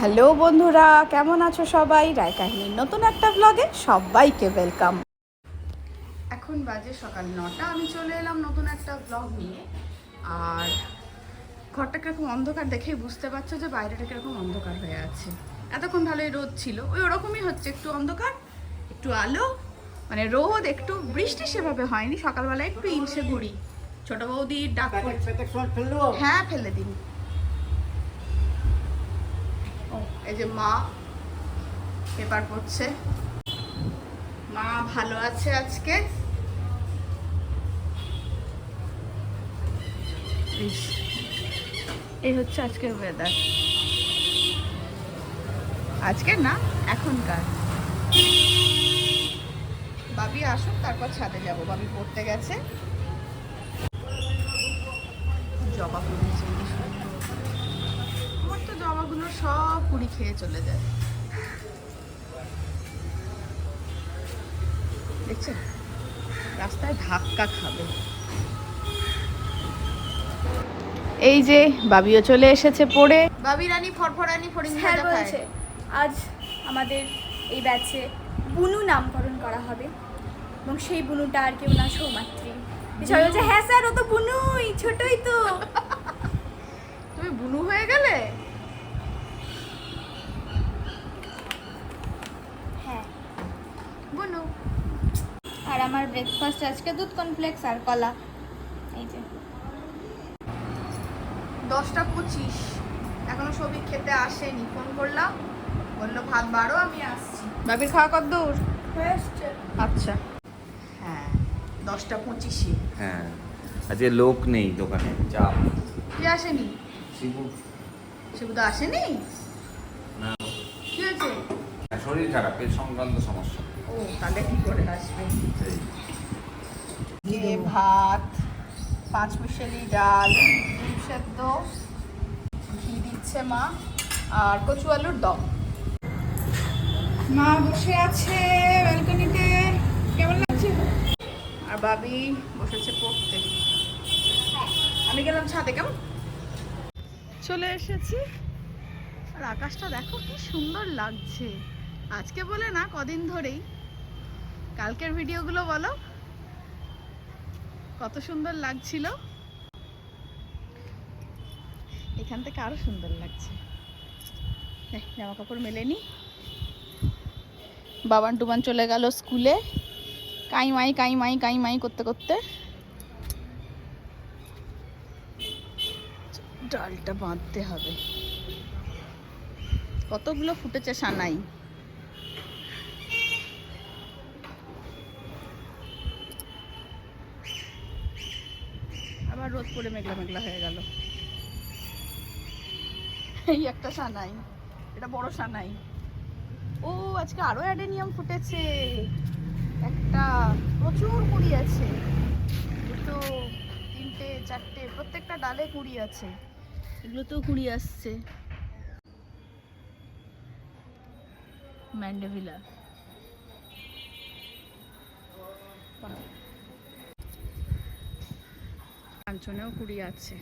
Hello বন্ধুরা কেমন আছো সবাই? রায় কাহিনীর নতুন একটা ব্লগে সবাইকে ওয়েলকাম এখন বাজে সকাল নটা আমি চলে এলাম নতুন একটা ব্লগ নিয়ে। আর ঘরটা কীরকম অন্ধকার দেখেই বুঝতে পারছ যে বাইরেটা কীরকম অন্ধকার হয়ে আছে। এতক্ষণ ভালোই রোদ ছিল ওই ওরকমই হচ্ছে একটু অন্ধকার একটু আলো মানে রোদ একটু বৃষ্টি সেভাবে হয়নি সকালবেলা একটু ইলসে ঘুরি। ছোট বৌদি ডাক হ্যাঁ ফেলে দিন। এই যে মা পেপার পড়ছে। মা ভালো আছে আজকে? এই হচ্ছে আজকের ওয়েদার আজকে না, এখনকার। বাবি আসুক, তারপর ছাদে যাব। বাবি পড়তে গেছে। জবা আমার তো সব কুড়ি খেয়ে চলে যায়। দেখছেন? রাস্তায় ধাক্কা খাবে। এই যে বাবিও চলে এসেছে পড়ে। বাবি রানী ফরফরানি স্যার বলছে আজ আমাদের এই ব্যাচে বুনু নামকরণ করা হবে এবং সেই বুনুটা আর কেউ না সৌমাত্রী। সবাই বলছে হ্যাঁ স্যার ও তো বুনুই ছোটই তো। তুমি বুনু হয়ে গেলে হ্যাঁ বুনু আর আমার ব্রেকফাস্ট আজকে দুধ কনফ্লেক্স আর কলা। এই যে। দশটা পঁচিশ। এখনও সবই খেতে আসেনি। ফোন করলাম। বলল ভাত বাড়ো আমি আসছি। বাবির খাওয়া কত দূর? আচ্ছা। হ্যাঁ দশটা পঁচিশে। হ্যাঁ। আজকে লোক নেই দোকানে চাপ। কি আসেনি? শিবু। শিবুদা আসেনি? না। কি হয়েছে? শরীর খারাপ পেট সংক্রান্ত সমস্যা। ও তাহলে কি করে আসবে? ভাত পাঁচ মিশেলি ডাল ডিম সেদ্ধ ঘি দিচ্ছে মা আর কচু আলুর দম। মা বসে আছে ব্যালকনিতে। কেমন লাগছে? আর বাবি বসেছে পড়তে। আমি গেলাম ছাদে কেমন? চলে এসেছি। আর আকাশটা দেখো কি সুন্দর লাগছে। আজকে বলে না কদিন ধরেই কালকের ভিডিওগুলো বলো। কত সুন্দর লাগছিল। এখান থেকে আরও সুন্দর লাগছে। এই, জামা কাপড় মেলেনি বাবান টুবান চলে গেল স্কুলে। কাই মাই কাই মাই কাই মাই করতে করতে। ডালটা বাঁধতে হবে। কতগুলো ফুটেছে সানাই। রোদ পড়ে মেঘলা মেঘলা হয়ে গেল। এই একটা সানাই, এটা বড় সানাই। ও, আজকে আরও অ্যাডেনিয়াম ফুটেছে। একটা প্রচুর কুড়ি আছে। দুটো, তিনটে, চারটে, প্রত্যেকটা ডালে কুড়ি আছে। এগুলোতেও কুড়ি আসছে। ম্যান্ডেভিলা। কাঞ্চনেও কুড়ি আছে।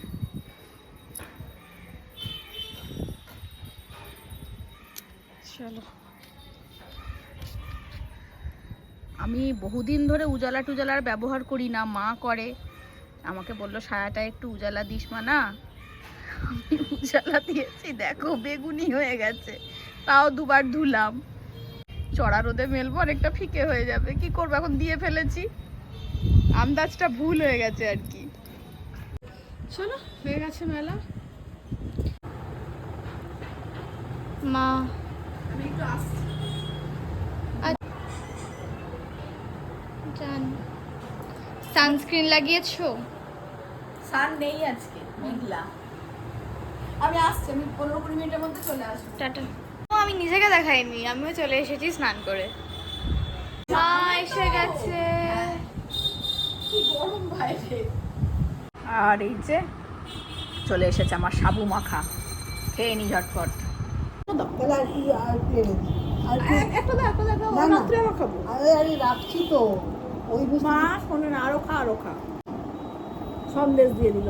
চলো। আমি বহুদিন ধরে উজালা টুজালার ব্যবহার করি না, মা করে। আমাকে বলল সায়াটা একটু উজালা দিস মা, না? আমি উজালা দিয়েছি, দেখো, বেগুনি হয়ে গেছে। তাও দুবার ধুলাম। চড়া রোদে মেলবো, অনেকটা ফিকে হয়ে যাবে। কি করব, এখন দিয়ে ফেলেছি। আন্দাজটা ভুল হয়ে গেছে আর কি। চলো হয়ে গেছে মেলা। মা। আমি একটু আসছি। জান। সানস্ক্রিন লাগিয়েছো? সান নেই আজকে মেঘলা আমি আসছি আমি পনেরো কুড়ি মিনিটের মধ্যে চলে আসব। টাটা। আমি নিজেকে দেখাইনি আমিও চলে এসেছি স্নান করে। মা এসে গেছে। কি গরম বাইরে আর এই যে চলে এসেছে আমার সাবু মাখা খেয়ে নি ঝটপট একটা। রাত্রে আমার খাব আরে আরে রাখছি তো ওই বুঝতে মা শোনে না আরও খা আরও খা সন্দেশ দিয়ে দিল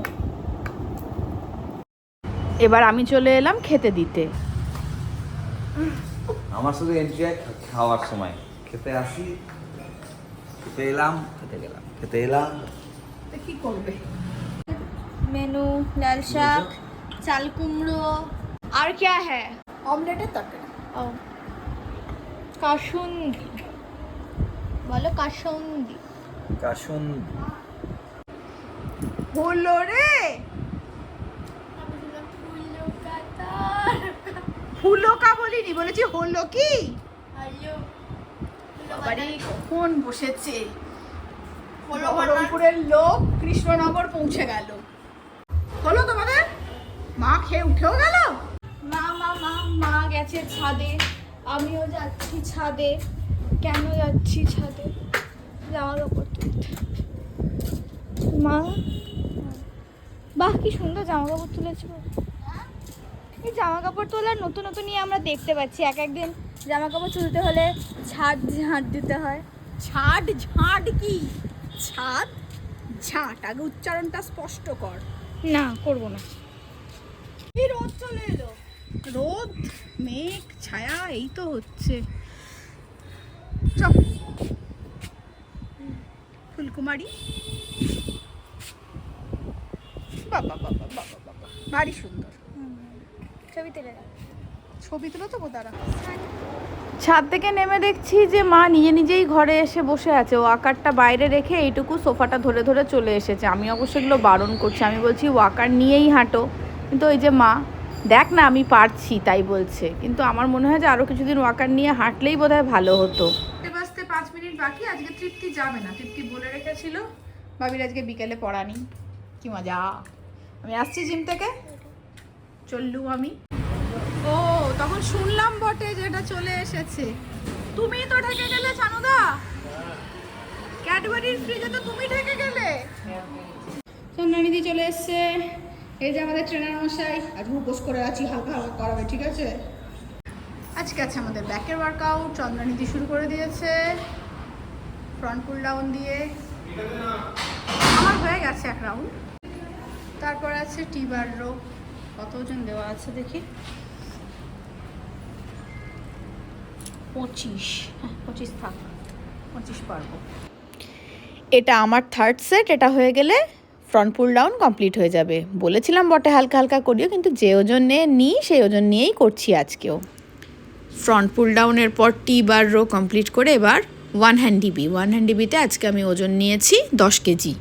এবার আমি চলে এলাম খেতে দিতে আমার শুধু এন্ট্রি হয় খাওয়ার সময় খেতে আসি খেতে এলাম খেতে গেলাম খেতে এলাম তো কি করবে মেনু লাল শাক চাল কুমড়ো আর क्या है অমলেটের তরকারি ও কাসুন্দি বলো কাসুন্দি কাশুন হলো রে হুলো কা বলিনি বলেছি হলো কি বাবারে কখন বসেছে বহরমপুরের লোক কৃষ্ণনগর পৌঁছে গেল হলো তোমাদের মা খেয়ে উঠেও গেল? মা মা মা মা গেছে ছাদে আমিও যাচ্ছি ছাদে। কেন যাচ্ছি ছাদে? জামা কাপড় তুলতে মা? বাহ কি সুন্দর জামা কাপড় তুলেছে এই জামা কাপড় তোলার নতুন নতুন নিয়ে আমরা দেখতে পাচ্ছি। এক একদিন জামা কাপড় তুলতে হলে ছাদ ঝাঁট দিতে হয়। ছাট ঝাঁট কি? ছাদ ঝাঁট আগে উচ্চারণটা স্পষ্ট কর। না করব না। এই রোদ চলে এলো। রোদ মেঘ ছায়া এই তো হচ্ছে। চপ। ফুলকুমারি। বাবা বাবা বাবা বাবা ভারী সুন্দর। ছবি তুলে ছবি তুলো তো তারা ছাদ থেকে নেমে দেখছি যে মা নিজে নিজেই ঘরে এসে বসে আছে। ও আকারটা বাইরে রেখে এইটুকু সোফাটা ধরে ধরে চলে এসেছে। আমি অবশ্য এগুলো বারণ করছি। আমি বলছি ওয়াকার নিয়েই হাঁটো। কিন্তু ওই যে মা, দেখ না, আমি পারছি, তাই বলছে। কিন্তু আমার মনে হয় যে আরও কিছুদিন ওয়াকার নিয়ে হাঁটলেই বোধহয় ভালো হতো। বাজতে পাঁচ মিনিট বাকি, আজকে তৃপ্তি যাবে না। তৃপ্তি বলে রেখেছিল। ভাবির আজকে বিকেলে পড়া নেই। কি মজা। আমি আসছি জিম থেকে। চললু আমি। ও তখন শুনলাম বটে যে এটা চলে এসেছে। তুমি তো ঢেকে গেলে চানুদা। ক্যাডবেরির ফ্রিজে তো তুমি ঢেকে গেলে। চন্দ্রানিধি চলে এসছে। এই যে আমাদের ট্রেনার মশাই আজ উপোস করে আছি হালকা হালকা করাবে ঠিক আছে? আজকে আছে আমাদের ব্যাকের ওয়ার্কআউট চন্দ্রানীতি শুরু করে দিয়েছে। ফ্রন্ট পুল ডাউন দিয়ে। আমার হয়ে গেছে এক রাউন্ড তারপর আছে টি বার রো কত ওজন দেওয়া আছে দেখি? পঁচিশ হ্যাঁ পঁচিশ থাক, পঁচিশ পারব। এটা আমার থার্ড সেট এটা হয়ে গেলে ফ্রন্ট পুল ডাউন কমপ্লিট হয়ে যাবে। বলেছিলাম বটে হালকা হালকা করিও, কিন্তু যে ওজন নিয়ে নিই, সেই ওজন নিয়েই করছি আজকেও। ফ্রন্ট পুল ডাউনের পর টি বার রো কমপ্লিট করে এবার one hand DB one hand ডিবিতে আজকে আমি ওজন নিয়েছি দশ কেজি।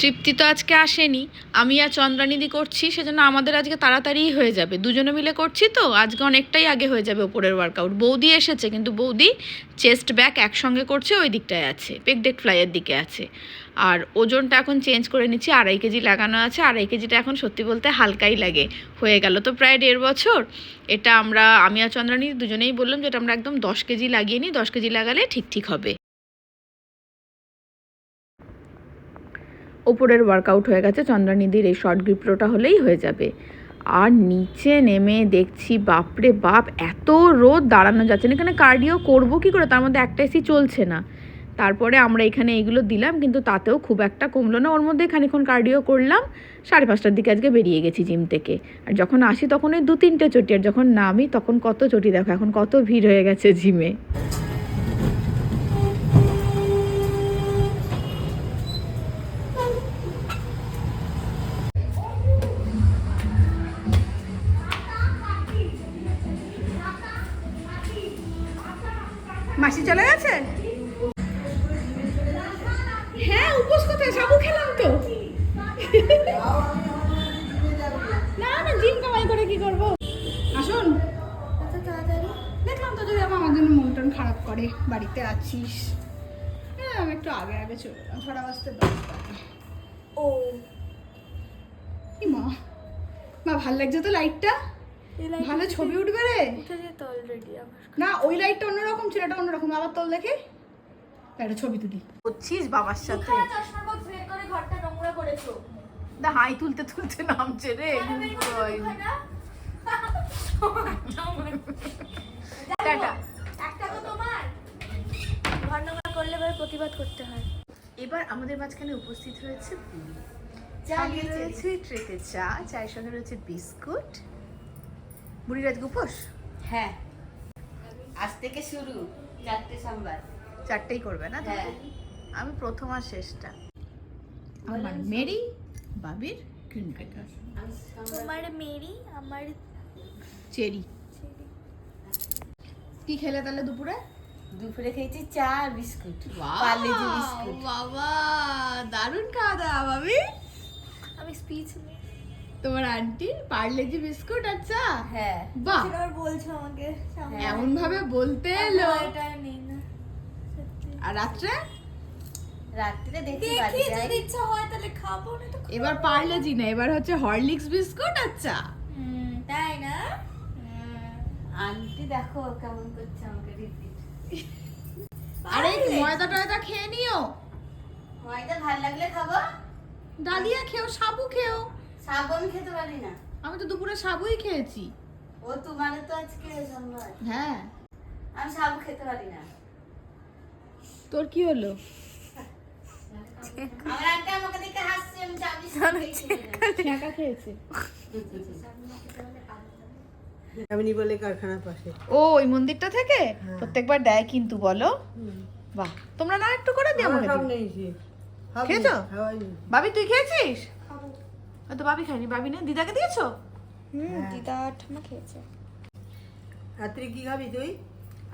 তৃপ্তি তো আজকে আসেনি। আমি আর চন্দ্রানিধি করছি, সেজন্য আমাদের আজকে তাড়াতাড়িই হয়ে যাবে। দুজনে মিলে করছি তো, আজকে অনেকটাই আগে হয়ে যাবে ওপরের ওয়ার্কআউট বৌদি এসেছে, কিন্তু বৌদি চেস্ট ব্যাক একসঙ্গে করছে, ওই দিকটায় আছে পেকডেক ফ্লাইয়ের দিকে আছে। আর ওজনটা এখন চেঞ্জ করে নিচ্ছি, আড়াই কেজি লাগানো আছে, আড়াই কেজিটা এখন সত্যি বলতে হালকাই লাগে, হয়ে গেল তো প্রায় দেড় বছর। এটা আমরা, আমি আর চন্দ্রানিধি দুজনেই বললাম যে এটা আমরা একদম দশ কেজি লাগিয়ে নিই, দশ কেজি লাগালে ঠিক ঠিক হবে। ওপরের ওয়ার্কআউট হয়ে গেছে। চন্দ্রানিধির এই শর্ট গ্রিপ্রোটা হলেই হয়ে যাবে। আর নিচে নেমে দেখছি, বাপরে বাপ, এত রোদ দাঁড়ানো যাচ্ছে না। এখানে কার্ডিও করব কি করে? তার মধ্যে একটা এসি চলছে না। তারপরে আমরা এখানে এইগুলো দিলাম, কিন্তু তাতেও খুব একটা কমলো না। ওর মধ্যে খানিক্ষণ কার্ডিও করলাম, সাড়ে পাঁচটার দিকে আজকে বেরিয়ে গেছি জিম থেকে। আর যখন আসি তখন ওই দু তিনটে চটি, আর যখন নামি তখন কত চটি দেখো, এখন কত ভিড় হয়ে গেছে জিমে মাসি চলে গেছে? হ্যাঁ উপোস কোথায়? সাবু খেলাম তো। না না জিম কামাই করে কি করব? আসুন। দেখলাম তো যদি আমার জন্য মন টন খারাপ করে বাড়িতে আছিস। হ্যাঁ আমি একটু আগে আগে চলে এলাম ছটা বাজতে দশ ও। মা মা ভালো লাগছে তো লাইটটা ভালো ছবি উঠবে রে। উঠে যেত অলরেডি না ওই লাইটটা অন্যরকম ছিল এটা অন্যরকম। আবার তোল দেখি। একটা ছবি তুলি। করছিস বাবার সাথে? দা হাই তুলতে তুলতে নামছে রে টাটা। একটা তো তোমার। ঘর নোংরা করলে এবার প্রতিবাদ করতে হয়। এবার আমাদের মাঝখানে উপস্থিত হয়েছে পুরি। চা রয়েছে। ট্রেতে চা চায়ের সঙ্গে রয়েছে বিস্কুট। বুড়ির আজকে উপোস? হ্যাঁ। আজ থেকে শুরু চারটে সোমবার। চারটেই করবে না? হ্যাঁ। আমি প্রথম আর শেষটা। আমার মেরি বাবির ক্রিম ক্র্যাকার তোমার মেরি আমার চেরি। কি খেলে তাহলে দুপুরে? দুপুরে খেয়েছি চা আর বিস্কুট পার্লেজি বিস্কুট। বাবা দারুণ খাওয়া দাওয়া বাবি। আমি স্পিচ তোমার আন্টি পার্লেজি বিস্কুট আর চা হ্যাঁ। বাহ। আর বলছো আমাকে সামনে। এমন ভাবে বলতে এলো। আর রাত্রে? রাত্রিরে দেখি দেখি বাড়ি যদি ইচ্ছা হয় তাহলে খাব না তো এবার পার্লেজি না এবার হচ্ছে হরলিক্স বিস্কুট আর চা তাই না? আন্টি দেখো কেমন করছে আমাকে রিপিট আরে ময়দা টয়দা খেয়ে নিও। ময়দা ভালো লাগলে খাব। ডালিয়া খেও সাবু খেও। সাবু আমি খেতে পারি না। আমি তো দুপুরে সাবুই খেয়েছি। ও তোমারও তো আজকে সোমবার। হ্যাঁ। আমি সাবু খেতে পারি না। তোর কি হলো? আমার আন্টি আমাকে দেখে হাসছে আমি খেয়েছে। বলে কারখানার পাশে। ও ওই মন্দিরটা থেকে? প্রত্যেকবার দেয় কিন্তু বলো। বাহ। তোমরা না একটু করে দিও আমাকে খেয়েছো? বাবি তুই খেয়েছিস? তো বাবি খাইনি বাবি না দিদাকে দিয়েছ? হুম দিদা ঠাম্মা খেয়েছে। রাত্রে কি খাবি তুই?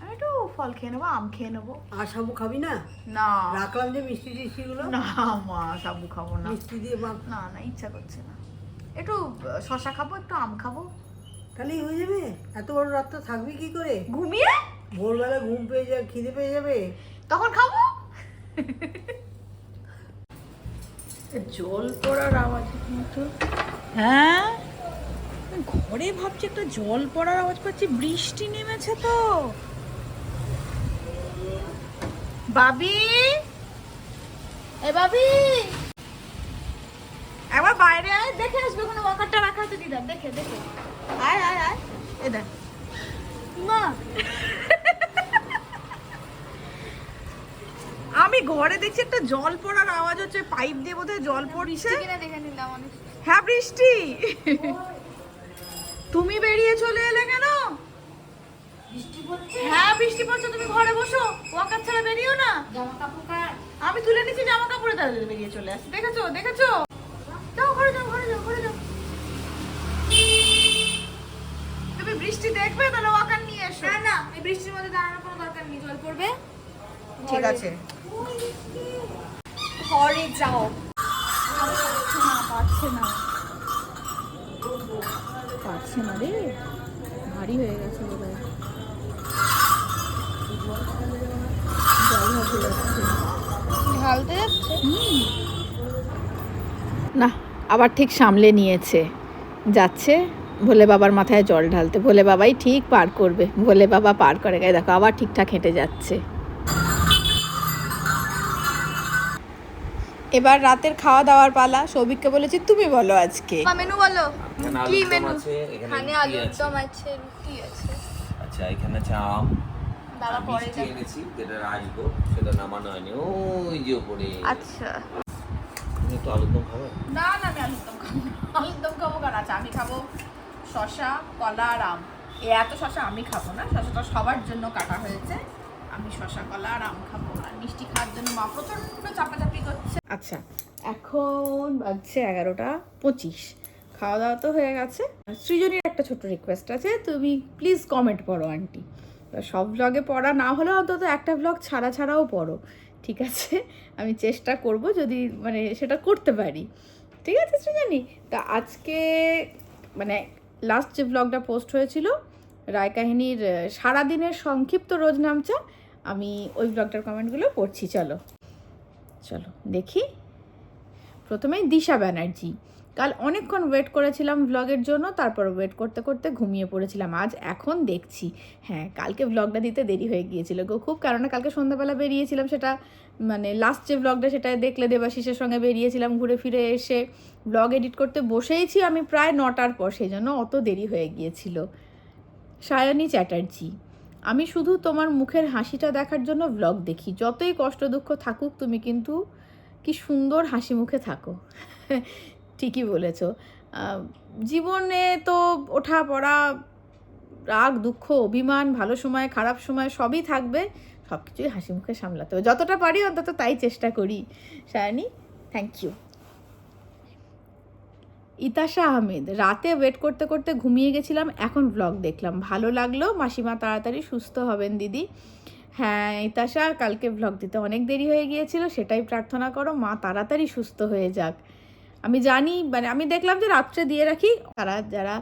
আমি একটু ফল খেয়ে নেব আম খেয়ে নেব। আর সাবু খাবি না? না। রাখলাম যে মিষ্টি টিষ্টি গুলো না মা সাবু খাব না। মিষ্টি দিয়ে মাখ না না ইচ্ছা করছে না। একটু শশা খাব একটু আম খাব। তাহলেই হয়ে যাবে? এত বড় রাতটা থাকবি কি করে? ঘুমিয়ে? ভোরবেলা ঘুম পেয়ে যাবে খিদে পেয়ে যাবে। তখন খাব। জল পড়ার আওয়াজ মতো হ্যাঁ? ঘরে ভাবছি একটা জল পড়ার আওয়াজ পাচ্ছি বৃষ্টি নেমেছে তো। বাবি? এ বাবি? একবার বাইরে আয়, দেখে আসবে কোনো ওয়াকারটা রাখা আছে, দিদা, দেখে দেখে। আয় আয় আয়। এ দেখ। মা! আমি ঘরে দেখছি একটা জল পড়ার আওয়াজ হচ্ছে পাইপ দিয়ে বোধহয় জল পড়ছে। নিলাম অনেক। হ্যাঁ বৃষ্টি। তুমি বেরিয়ে চলে এলে কেন? হ্যাঁ বৃষ্টি পড়ছে তুমি ঘরে বসো। ওয়াকার ছাড়া বেরিও না। জামা কাপড় কার? আমি তুলে নিচ্ছি জামা কাপড়ে তাড়াতাড়ি বেরিয়ে চলে দেখেছ? দেখেছ? যাও ঘরে যাও ঘরে যাও ঘরে যাও। তুমি বৃষ্টি দেখবে তাহলে ওয়াকার নিয়ে এসো। না না এই বৃষ্টির মধ্যে দাঁড়ানোর কোনো দরকার নেই জল পড়বে। ঠিক আছে। ঘরে যাও। না পারছে না পারছে না রে। ভারী হয়ে গেছে বোধ হয় ঢালতে যাচ্ছে? না আবার ঠিক সামলে নিয়েছে। যাচ্ছে ভোলে বাবার মাথায় জল ঢালতে। ভোলে বাবাই ঠিক পার করবে। ভোলে বাবা পার করে। গায়ে দেখো আবার ঠিকঠাক হেঁটে যাচ্ছে। এবার রাতের খাওয়া দাওয়ার পালা। সৌভিককে বলেছি তুমি বলো আজকে। মেনু বলো। কি মেনু? এখানে আলুর আছে। দম আছে রুটি আছে। আচ্ছা এখানে আম। বাবা পরে এনেছি যেটা রাজভোগ সেটা নামানো হয়নি। ওই যে ওপরে। আচ্ছা। তুমি তো আলুর দম খাবে? না না আমি আলুর দম খাব না। আলুর দম খাব কেন আচ্ছা আমি খাব শশা কলা আর আম। এ এত শশা আমি খাব না। শশাটা সবার জন্য কাটা হয়েছে। আমি শশা কলা আর আম খাব। আর মিষ্টি খাওয়ার জন্য মা প্রচণ্ড চাপাচাপি করছে। আচ্ছা এখন বাজছে এগারোটা পঁচিশ। খাওয়া দাওয়া তো হয়ে গেছে। সৃজনীর একটা ছোট্ট রিকোয়েস্ট আছে, তুমি প্লিজ কমেন্ট পড়ো, আন্টি। সব ব্লগে পড়া না হলে অন্তত একটা ব্লগ ছাড়া ছাড়াও পড়ো, ঠিক আছে? আমি চেষ্টা করব যদি মানে সেটা করতে পারি। ঠিক আছে সৃজনী? তা আজকে মানে লাস্ট যে ব্লগটা পোস্ট হয়েছিল রায় কাহিনীর সারাদিনের সংক্ষিপ্ত রোজ নামচা আমি ওই ব্লগটার কমেন্টগুলো পড়ছি, চলো। চলো, দেখি। প্রথমেই দিশা ব্যানার্জি। কাল অনেকক্ষণ ওয়েট করেছিলাম ব্লগের জন্য, তারপর ওয়েট করতে করতে ঘুমিয়ে পড়েছিলাম। আজ এখন দেখছি। হ্যাঁ কালকে ব্লগটা দিতে দেরি হয়ে গিয়েছিল গো। খুব কারণ কালকে সন্ধ্যাবেলা বেরিয়েছিলাম সেটা মানে লাস্ট যে ব্লগটা সেটা দেখলে দেবাশিসের সঙ্গে বেরিয়েছিলাম ঘুরে ফিরে এসে। ব্লগ এডিট করতে বসেইছি আমি প্রায় নটার পর, সেই জন্য অত দেরি হয়ে গিয়েছিল। সায়নী চ্যাটার্জি। আমি শুধু তোমার মুখের হাসিটা দেখার জন্য ব্লগ দেখি। যতই কষ্ট দুঃখ থাকুক, তুমি কিন্তু কি সুন্দর হাসি মুখে থাকো। ঠিকই বলেছ। জীবনে তো ওঠা পড়া, রাগ, দুঃখ, অভিমান, ভালো সময়, খারাপ সময় সবই থাকবে। সব কিছুই হাসি মুখে সামলাতে হবে। যতটা পারি অন্তত তাই চেষ্টা করি। সায়নী থ্যাংক ইউ ইতাশা আহমেদ, রাতে ওয়েট করতে করতে ঘুমিয়ে গেছিলাম, এখন ব্লগ দেখলাম। ভালো লাগল? মাসিমা, তাড়াতাড়ি সুস্থ হবেন, দিদি। হ্যাঁ ইতাশা কালকে ব্লগ দিতে অনেক দেরি হয়ে গিয়েছিল, সেটাই প্রার্থনা করো, মা তাড়াতাড়ি সুস্থ হয়ে যাক। আমি জানি মানে আমি দেখলাম যে রাত্রে দিয়ে রাখি, তারা যারা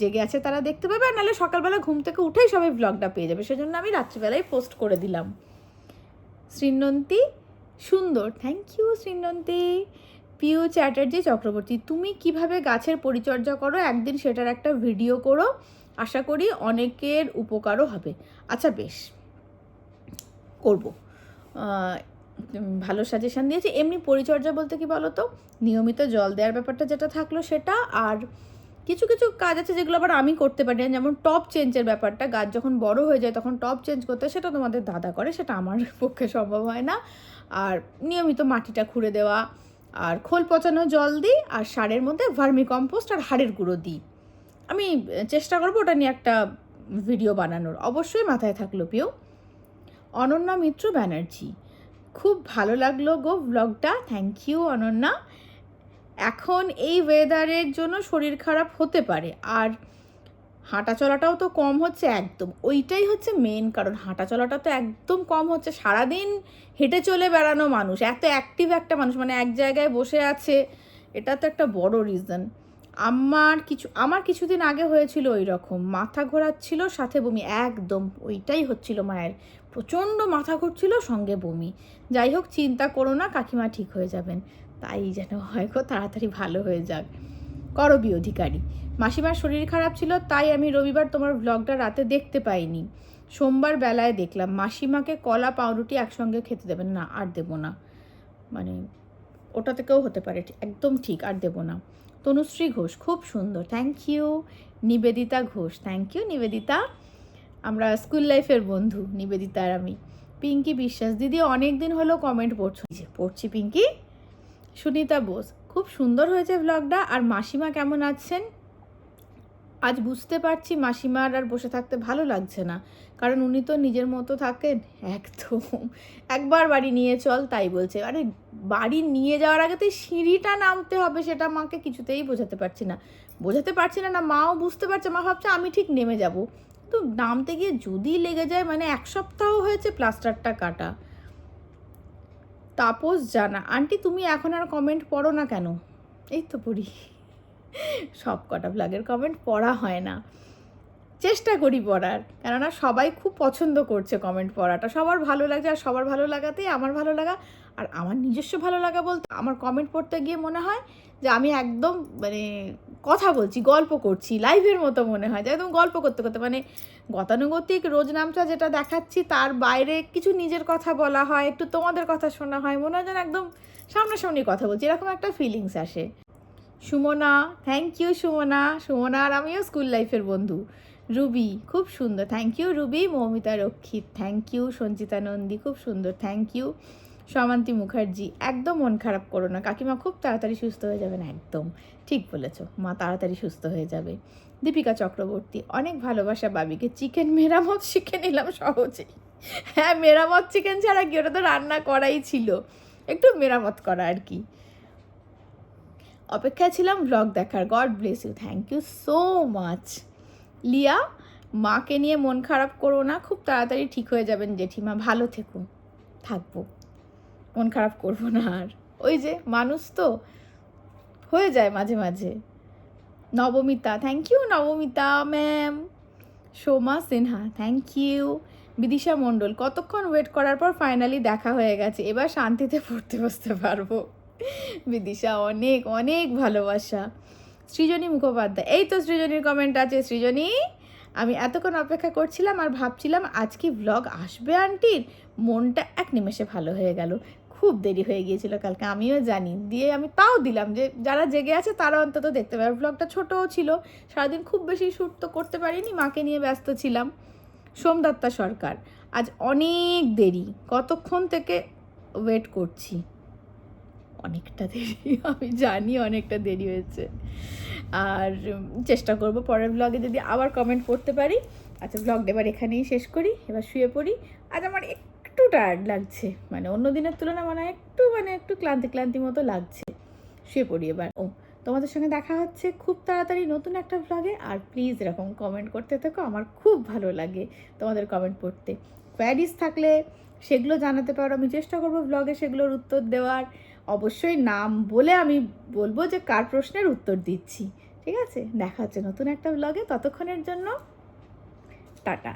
জেগে আছে তারা দেখতে পাবে, আর নাহলে সকালবেলা ঘুম থেকে উঠেই সবাই ব্লগটা পেয়ে যাবে, সেজন্য আমি রাত্রিবেলায় পোস্ট করে দিলাম। শ্রীনন্তী সুন্দর থ্যাংক ইউ শ্রীনন্তী। পিউ চ্যাটার্জি চক্রবর্তী, তুমি কীভাবে গাছের পরিচর্যা করো? একদিন সেটার একটা ভিডিও করো। আশা করি অনেকের উপকারও হবে। আচ্ছা বেশ। করব। ভালো সাজেশান দিয়েছি। এমনি পরিচর্যা বলতে কি বলো তো নিয়মিত জল দেওয়ার ব্যাপারটা যেটা থাকল সেটা। আর কিছু কিছু কাজ আছে যেগুলো আবার আমি করতে পারি না। যেমন টপ চেঞ্জের ব্যাপারটা। গাছ যখন বড় হয়ে যায় তখন টপ চেঞ্জ করতে সেটা তোমাদের দাদা করে। সেটা আমার পক্ষে সম্ভব হয় না। আর নিয়মিত মাটিটা খুঁড়ে দেওয়া। আর খোল পচানো জল দিই আর সারের মধ্যে ভার্মি কম্পোস্ট আর হাড়ের গুঁড়ো দিই। আমি চেষ্টা করব ওটা নিয়ে একটা ভিডিও বানানোর। অবশ্যই মাথায় থাকল পিও অনন্যা মিত্র ব্যানার্জি। খুব ভালো লাগল গো ব্লগটা থ্যাংক ইউ অনন্যা। এখন এই ওয়েদারের জন্য শরীর খারাপ হতে পারে। আর হাঁটা চলাটাও তো কম হচ্ছে একদম। ওইটাই হচ্ছে মেন কারণ হাঁটা চলাটা তো একদম কম হচ্ছে। সারাদিন হেঁটে চলে বেড়ানো মানুষ, এত অ্যাক্টিভ একটা মানুষ মানে এক জায়গায় বসে আছে, এটা তো একটা বড় রিজন আমার কিছু, আমার কিছুদিন আগে হয়েছিল ওই রকম মাথা ঘোরাচ্ছিল সাথে বমি, একদম ওইটাই হচ্ছিল মায়ের। প্রচণ্ড মাথা ঘুরছিল সঙ্গে বমি। যাই হোক, চিন্তা করো না, কাকিমা ঠিক হয়ে যাবেন। তাই যেন হয় তাড়াতাড়ি ভালো হয়ে যাক। করবি অধিকারী। মাসিমার শরীর খারাপ ছিল, তাই আমি রবিবার তোমার ব্লগটা রাতে দেখতে পাইনি। সোমবার বেলায় দেখলাম, মাসিমাকে কলা, পাউরুটি একসঙ্গে খেতে দেবেন না, আর দেবো না। মানে ওটা থেকেও হতে পারে একদম ঠিক, আর দেবো না। তনুশ্রী ঘোষ, খুব সুন্দর thank you Nibedita Ghosh thank you Nibedita. আমরা স্কুল লাইফের বন্ধু, নিবেদিতা আর আমি। পিঙ্কি বিশ্বাস, দিদি অনেক দিন হলো কমেন্ট পড়ছো। পড়ছি পিঙ্কি। সুনিতা বোস খুব সুন্দর হয়েছে ব্লগটা আর মাসিমা কেমন আছেন? আজ বুঝতে পারছি মাসিমার আর বসে থাকতে ভালো লাগছে না। কারণ উনি তো নিজের মতো থাকেন। একদম। একবার বাড়ি নিয়ে চল, তাই বলছে। আরে, বাড়ি নিয়ে যাওয়ার আগে তো সিঁড়িটা নামতে হবে, সেটা মাকে কিছুতেই বোঝাতে পারছি না। বোঝাতে পারছি না না, মাও বুঝতে পারছে। মা ভাবছে, আমি ঠিক নেমে যাব। তো নামতে গিয়ে যদি লেগে যায় মানে এক সপ্তাহ হয়েছে প্লাস্টারটা কাটা। তাপস জানা। আন্টি, তুমি এখন আর কমেন্ট পড়ো না কেন? এই তো পড়ি। সব কটা ব্লগের কমেন্ট পড়া হয় না। চেষ্টা করি পড়ার। কেননা সবাই খুব পছন্দ করছে কমেন্ট পড়াটা। সবার ভালো লাগছে আর সবার ভালো লাগাতেই আমার ভালো লাগা। আর আমার নিজস্ব ভালো লাগা বলতে আমার কমেন্ট পড়তে গিয়ে মনে হয় যে আমি একদম মানে কথা বলছি, গল্প করছি লাইভের মতো মনে হয়। যে একদম গল্প করতে করতে মানে গতানুগতিক রোজ নামচা যেটা দেখাচ্ছি তার বাইরে কিছু নিজের কথা বলা হয়, একটু তোমাদের কথা শোনা হয়, মনে হয় যেন একদম সামনাসামনি কথা বলছি, এরকম একটা ফিলিংস আসে। Sumana thank you Sumana. Sumana আর আমিও স্কুল লাইফের বন্ধু। রুবি, খুব সুন্দর। Thank you Ruby. মৌমিতা, রক্ষিত। থ্যাংক ইউ সঞ্চিতা নন্দী, খুব সুন্দর। Thank you Samanti Mukherjee. একদম মন খারাপ করো না। কাকিমা খুব তাড়াতাড়ি সুস্থ হয়ে যাবেন। একদম। ঠিক বলেছ। মা তাড়াতাড়ি সুস্থ হয়ে যাবে। দীপিকা চক্রবর্তী, অনেক ভালোবাসা বাবিকে। চিকেন মেরামত শিখে নিলাম সহজেই। হ্যাঁ মেরামত চিকেন ছাড়া কি? ওটা তো রান্না করাই ছিল। একটু মেরামত করা আর কি। অপেক্ষায় ছিলাম ব্লগ দেখার। God bless you thank you so much Liya, মাকে নিয়ে মন খারাপ করো না, খুব তাড়াতাড়ি ঠিক হয়ে যাবেন জেঠিমা, ভালো থেকো থাকব। মন খারাপ করব না আর। ওই যে, মানুষ তো, হয়ে যায় মাঝে মাঝে। Nabamita thank you Nabamita ma'am Soma, Sinha thank you Bidisha Mondal, কতক্ষণ ওয়েট করার পর ফাইনালি দেখা হয়ে গেছে। এবার শান্তিতে পড়তে বসতে পারব। বিদিশা, অনেক অনেক ভালোবাসা। সৃজনী মুখোপাধ্যায়। এই তো সৃজনীর কমেন্ট আছে। সৃজনী, আমি এতক্ষণ অপেক্ষা করছিলাম আর ভাবছিলাম আজ কি ব্লগ আসবে আন্টির। মনটা এক নিমেষে ভালো হয়ে গেল। খুব দেরি হয়ে গিয়েছিল কালকে, আমিও জানি। দিয়ে আমি তাও দিলাম যে, যারা জেগে আছে তারা অন্তত দেখতে পাবে। ব্লগটা ছোটও ছিল, সারাদিন খুব বেশি শ্যুট তো করতে পারিনি, মাকে নিয়ে ব্যস্ত ছিলাম। সোমদত্তা সরকার, আজ অনেক দেরি। কতক্ষণ থেকে ওয়েট করছি? অনেকটা দেরি, আমি জানি অনেকটা দেরি হয়েছে। আর চেষ্টা করব পরের ব্লগে যদি আবার কমেন্ট করতে পারি। আচ্ছা ব্লগটা এবার এখানেই শেষ করি, এবার শুয়ে পড়ি। আজ আমার একটু টায়ার্ড লাগছে মানে অন্য দিনের তুলনায় মানে একটু মানে একটু ক্লান্তি ক্লান্তি মতো লাগছে। শুয়ে পড়ি এবার। ও, তোমাদের সঙ্গে দেখা হচ্ছে খুব তাড়াতাড়ি নতুন একটা ব্লগে আর প্লিজ এরকম কমেন্ট করতে থাকো, আমার খুব ভালো লাগে তোমাদের কমেন্ট পড়তে। কোয়ারিজ থাকলে সেগুলো জানাতে পারো, আমি চেষ্টা করব ব্লগে সেগুলোর উত্তর দেওয়ার। অবশ্যই নাম বলে আমি বলব যে কার প্রশ্নের উত্তর দিচ্ছি। ঠিক আছে? দেখা হচ্ছে নতুন একটা ব্লগে ততক্ষণের জন্য টাটা।